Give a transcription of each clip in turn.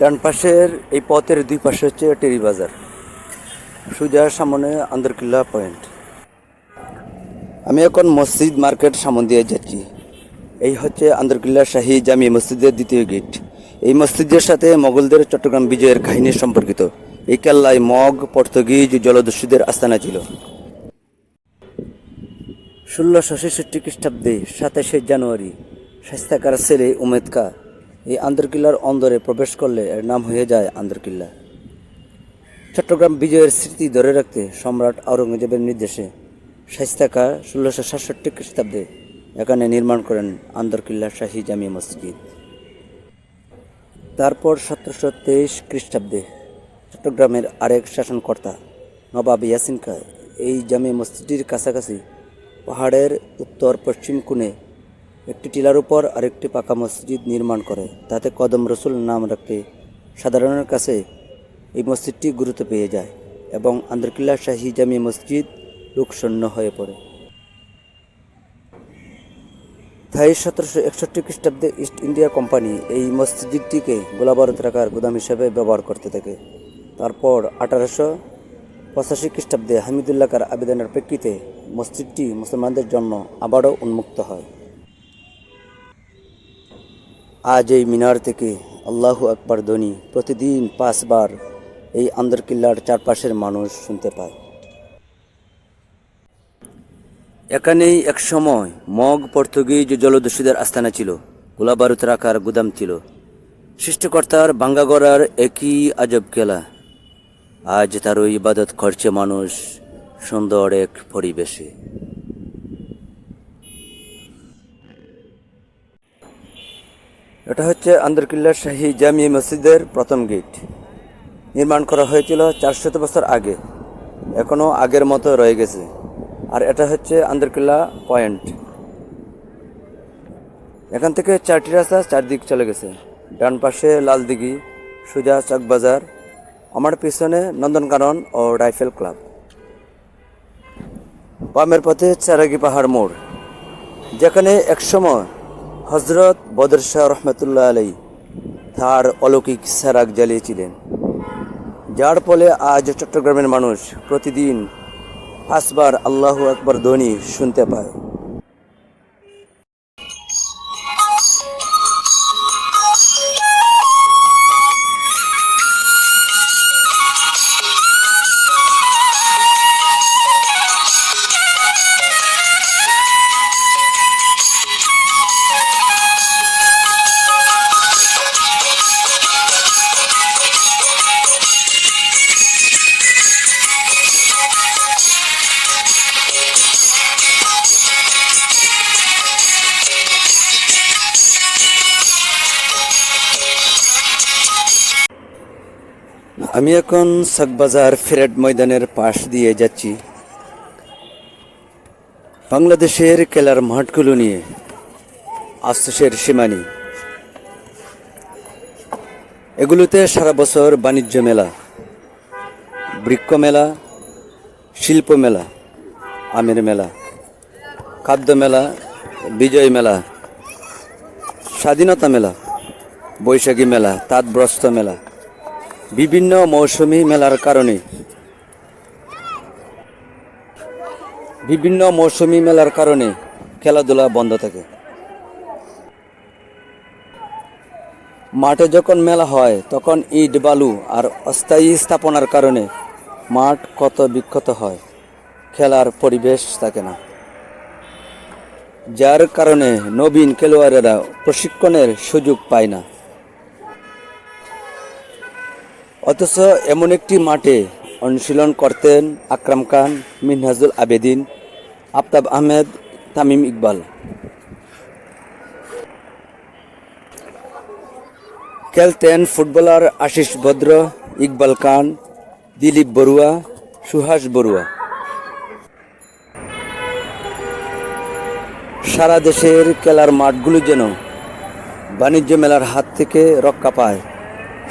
ডান পাশের এই পথের দুই পাশে হচ্ছে টেরি বাজার। সুজার সামনে আন্দরকিল্লা পয়েন্ট। আমি এখন মসজিদ মার্কেট সামন দিয়ে যাচ্ছি। এই হচ্ছে আন্দরকিল্লা শাহী জামি মসজিদের দ্বিতীয় গেট। এই মসজিদের সাথে মোগলদের চট্টগ্রাম বিজয়ের কাহিনী সম্পর্কিত। এই কেল্লায় মগ, পর্তুগিজ, জলদস্যুদের আস্তানা ছিল। ষোলোশো ছেষট্টি খ্রিস্টাব্দে সাতাশে জানুয়ারি স্বাস্থ্যকার ছেলে উমেদ এই আন্দরকিল্লার অন্দরে প্রবেশ করলে এর নাম হয়ে যায় আন্দরকিল্লা। চট্টগ্রাম বিজয়ের স্মৃতি ধরে রাখতে সম্রাট আওরঙ্গজেবের নির্দেশে শাইস্তাকা ষোলোশো সাতষট্টি খ্রিস্টাব্দে এখানে নির্মাণ করেন আন্দরকিল্লা শাহী জামি মসজিদ। তারপর সতেরোশো তেইশ খ্রিস্টাব্দে চট্টগ্রামের আরেক শাসনকর্তা নবাব ইয়াসিন খা এই জামি মসজিদটির কাছাকাছি পাহাড়ের উত্তর পশ্চিম কোণে একটি টিলার উপর আরেকটি পাকা মসজিদ নির্মাণ করে, তাতে কদম রসুল নাম রাখতে সাধারণের কাছে এই মসজিদটি গুরুত্ব পেয়ে যায় এবং আন্দরকিল্লা শাহী জামি মসজিদ লোকশূন্য হয়ে পড়ে। তাই সতেরোশো একষট্টি খ্রিস্টাব্দে ইস্ট ইন্ডিয়া কোম্পানি এই মসজিদটিকে গোলাবারুদ রাখার গুদাম হিসেবে ব্যবহার করতে থাকে। তারপর আঠারোশো পঁচাশি খ্রিস্টাব্দে হামিদুল্লাহর আবেদনের প্রেক্ষিতে মসজিদটি মুসলমানদের জন্য আবারও উন্মুক্ত হয়। আজ এই মিনার থেকে আল্লাহু আকবার ধ্বনি প্রতিদিন পাঁচবার এই আন্দরকিল্লার চারপাশের মানুষ শুনতে পায়। এখানেই এক সময় মগ পর্তুগিজ জলদস্যুদের আস্তানা ছিল, গোলাবারুদ রাখার গুদাম ছিল। সৃষ্টিকর্তার বাঙ্গাগড়ার একই আজব খেলা। আজ তারও ইবাদত করছে মানুষ সুন্দর এক পরিবেশে। এটা হচ্ছে আন্দরকিল্লার শাহী জামি মসজিদের প্রথম গেট। নির্মাণ করা হয়েছিল চারশত বছর আগে। এখনও আগের মতো রয়ে গেছে। আর এটা হচ্ছে আন্দরকিল্লা পয়েন্ট। এখান থেকে চারটি রাস্তা চারদিক চলে গেছে। ডান পাশে লালদিঘি, সুজা চকবাজার আমার পিছনে নন্দনকানন ও রাইফেল ক্লাব। বামের পথে চারাগি পাহাড় মোড়। যেখানে একসময় হজরত বদর শাহ রহমতুল্লাহ আলাই তার অলৌকিক স্যারাক জ্বালিয়েছিলেন। যার ফলে আজ চট্টগ্রামের মানুষ প্রতিদিন পাঁচবার আল্লাহ আকবর ধ্বনি শুনতে পায়। আমি এখন সকবাজার ফেরেড ময়দানের পাশ দিয়ে যাচ্ছি। বাংলাদেশের খেলার মাঠগুলো নিয়ে আশ্বাসের সীমানি। এগুলোতে সারা বছর বাণিজ্য মেলা, বৃক্ষ মেলা, শিল্প মেলা, আমের মেলা, খাদ্য মেলা, বিজয় মেলা, স্বাধীনতা মেলা, বৈশাখী মেলা, তাঁতব্রস্ত মেলা বিভিন্ন মৌসুমি মেলার কারণে। বিভিন্ন মৌসুমি মেলার কারণে খেলাধুলা বন্ধ থাকে। মাঠে যখন মেলা হয়, তখন ইট, বালু আর অস্থায়ী স্থাপনার কারণে মাঠ কত বিক্ষত হয়, খেলার পরিবেশ থাকে না। যার কারণে নবীন খেলোয়াড়েরা প্রশিক্ষণের সুযোগ পায় না। অথচ এমন একটি মাঠে অনুশীলন করতেন আকরাম খান, মিনহাজুল আবেদিন, আফতাব আহমেদ, তামিম ইকবাল। খেলতেন ফুটবলার আশিস ভদ্র, ইকবাল খান, দিলীপ বড়ুয়া, সুহাস বড়ুয়া। সারা দেশের খেলার মাঠগুলো যেন বাণিজ্য মেলার হাত থেকে রক্ষা পায়।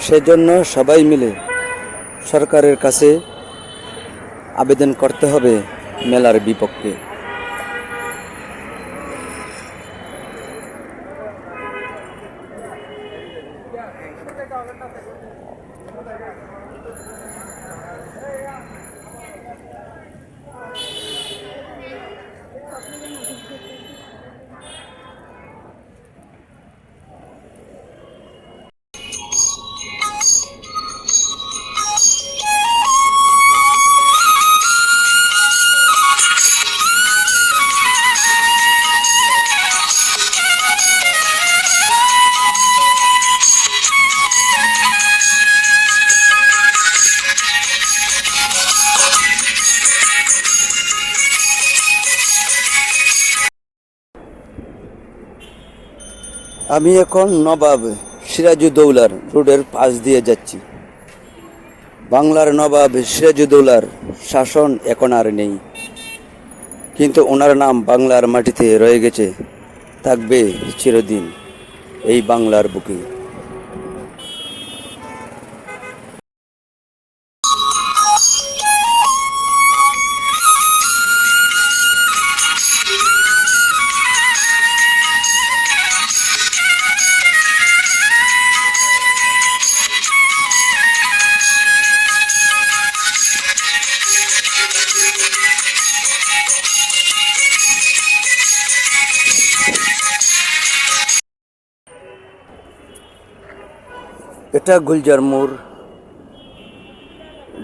সেজন্য সবাই মিলে সরকারের কাছে আবেদন করতে হবে মেলার বিপক্ষে। আমি এখন নবাব সিরাজুদ্দৌলার রোডের পাশ দিয়ে যাচ্ছি। বাংলার নবাব সিরাজুদ্দৌলার শাসন এখন আর নেই। কিন্তু ওনার নাম বাংলার মাটিতে রয়ে গেছে, থাকবে চিরদিন এই বাংলার বুকে। এটা গুলজার মোড়।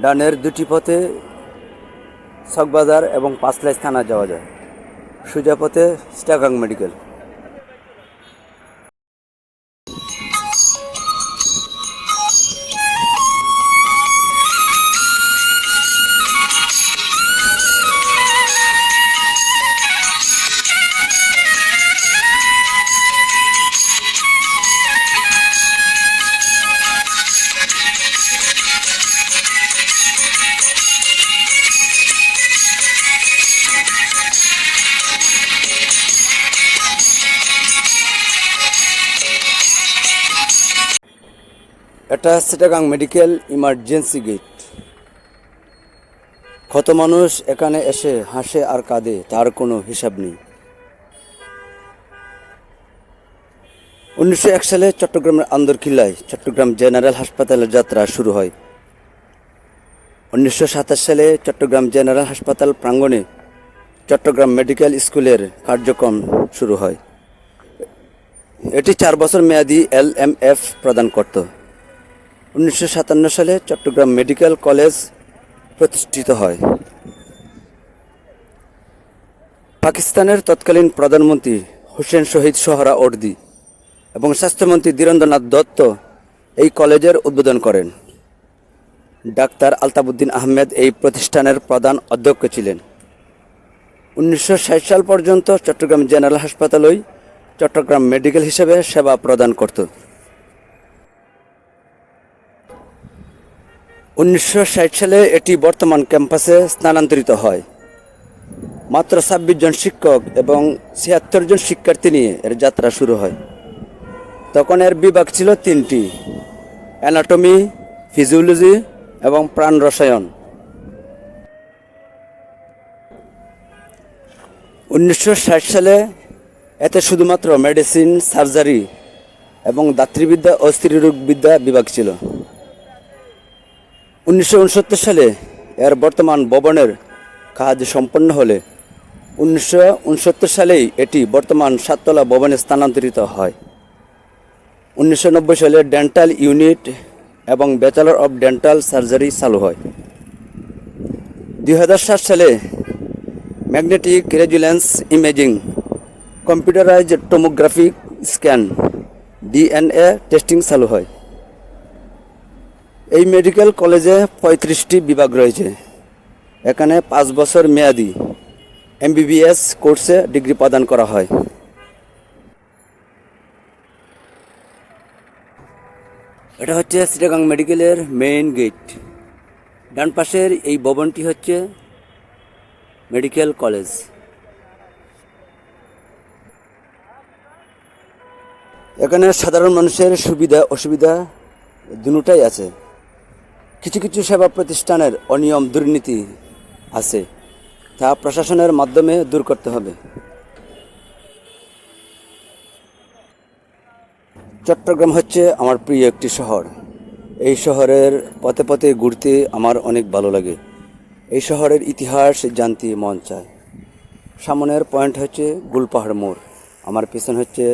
ডানের দুটি পথে সকবাজার এবং পাঁচলাইশ থানা যাওয়া যায়। সোজা পথে স্টাগাং মেডিকেল। এটা সিটাগাং মেডিকেল ইমার্জেন্সি গেট কত মানুষ এখানে এসে হাসে আর কাঁদে, তার কোনো হিসাব নেই। উনিশশো এক সালে চট্টগ্রামের আন্দরকিল্লায় চট্টগ্রাম জেনারেল হাসপাতালের যাত্রা শুরু হয়। উনিশশো সাতাশ সালে চট্টগ্রাম জেনারেল হাসপাতাল প্রাঙ্গণে চট্টগ্রাম মেডিকেল স্কুলের কার্যক্রম শুরু হয়। এটি চার বছর মেয়াদি এল এম এফ প্রদান করত। উনিশশো সাতান্ন সালে চট্টগ্রাম মেডিকেল কলেজ প্রতিষ্ঠিত হয়। পাকিস্তানের তৎকালীন প্রধানমন্ত্রী হোসেন শহীদ সোহরা ওর্দি এবং স্বাস্থ্যমন্ত্রী ধীরেন্দ্রনাথ দত্ত এই কলেজের উদ্বোধন করেন। ডাক্তার আলতাবুদ্দিন আহমেদ এই প্রতিষ্ঠানের প্রধান অধ্যক্ষ ছিলেন। উনিশশো ষাট সাল পর্যন্ত চট্টগ্রাম জেনারেল হাসপাতালই চট্টগ্রাম মেডিকেল হিসেবে সেবা প্রদান করত। উনিশশো ষাট সালে এটি বর্তমান ক্যাম্পাসে স্থানান্তরিত হয়। মাত্র ছাব্বিশ জন শিক্ষক এবং ছিয়াত্তর জন শিক্ষার্থী নিয়ে এর যাত্রা শুরু হয়। তখন এর বিভাগ ছিল তিনটি, অ্যানাটমি, ফিজিওলজি এবং প্রাণ রসায়ন। উনিশশো ষাট সালে এতে শুধুমাত্র মেডিসিন, সার্জারি এবং দাত্রীবিদ্যা ও স্ত্রীরোগবিদ্যা বিভাগ ছিল। উনিশশো উনসত্তর সালে এর বর্তমান ভবনের কাজ সম্পন্ন হলে উনিশশো উনসত্তর সালেই এটি বর্তমান সাততলা ভবনে স্থানান্তরিত হয়। উনিশশো নব্বই সালে ডেন্টাল ইউনিট এবং ব্যাচেলর অফ ডেন্টাল সার্জারি চালু হয়। দুই হাজার সাত সালে magnetic resonance imaging, computerised tomographic scan, DNA testing চালু হয়। এই মেডিকেল কলেজে পঁয়ত্রিশটি বিভাগ রয়েছে। এখানে পাঁচ বছর মেয়াদি এমবিবিএস কোর্সে ডিগ্রি প্রদান করা হয়। এটা হচ্ছে চিটাগাং মেডিকেলের মেইন গেট ডান পাশের এই ভবনটি হচ্ছে মেডিকেল কলেজ এখানে সাধারণ মানুষের সুবিধা, অসুবিধা দুটাই আছে। কিছু কিছু সেবা প্রতিষ্ঠানের অনিয়ম দুর্নীতি আছে, তা প্রশাসনের মাধ্যমে দূর করতে হবে। চট্টগ্রাম হচ্ছে আমার প্রিয় একটি শহর। এই শহরের পথে পথে ঘুরতে আমার অনেক ভালো লাগে। এই শহরের ইতিহাস জানতে মন চায়। সামনের পয়েন্ট হচ্ছে গুলপাহাড় মোড়। আমার পিছন হচ্ছে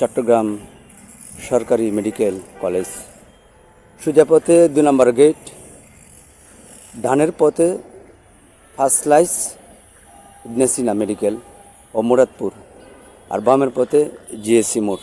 চট্টগ্রাম সরকারি মেডিকেল কলেজ। সোজা পথে দু নম্বর গেট ধানের পথে ফার্স্ট লাইস ইবনেসিনা মেডিকেল ও মুরাদপুর, আর বামের পথে জিএসসি মোড়।